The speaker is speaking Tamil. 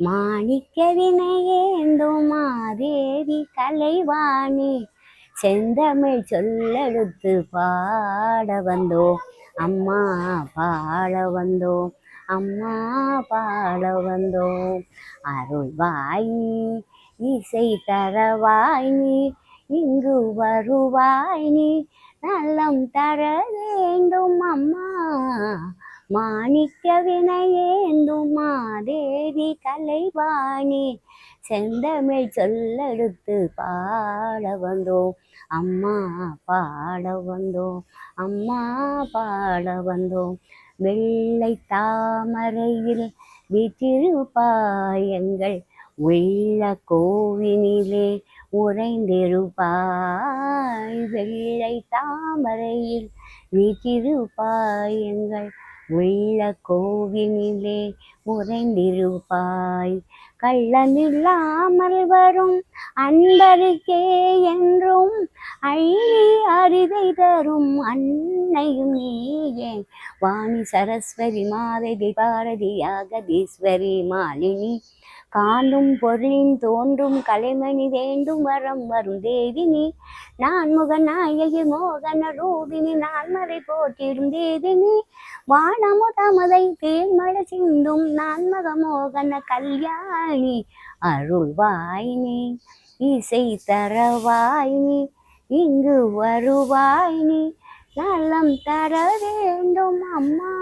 மாணிக்க வினையேந்தும் மாதேவி கலைவாணி. செந்தமிழ் சொல்லெடுத்து பாட வந்தோம் அம்மா பாட வந்தோம் அம்மா பாட வந்தோம் அருள்வாய் நீ இசை தரவாய் நீ இங்கு வருவாய் நீ நலம் தர வேண்டும் அம்மா. மாணிக்க வினையேந்தும் மாதேவி கலைவாணி. செந்தமிழ் சொல்லெடுத்து பாட வந்தோம். அம்மா பாட வந்தோம். அம்மா பாட வந்தோம். வெள்ளை தாமரையில் வீற்றிருப்பாய் உள்ள கோவினிலே உறைந்திருப்பாய் வெள்ளை தாமரையில் வீற்றிருப்பாய் உள்ள கோவினிலே உறைந்திருப்பாய் கள்ளமில்லாமல் வரும் அன்பருக்கே என்றும் அள்ளி அரிதை தரும் அன்னையும் நீயே. வாணி சரஸ்வரி மாதவி பாரதி அகதீஸ்வரி மாலினி காணும் பொருளின் தோன்றும் கலைமணி வேண்டும் வரம் வரும் தேவினி. நான் முகநாயகி மோகன ரூபினி நான் மறை போற்றிரும் தேவினி. வானமுதமதை தமதை சிந்தும் நான்மக மோகன கல்யாணி அருள்வாய் நீ இசை தரவாய் நீ இங்கு வருவாய் நீ நலம் தர வேண்டும் அம்மா.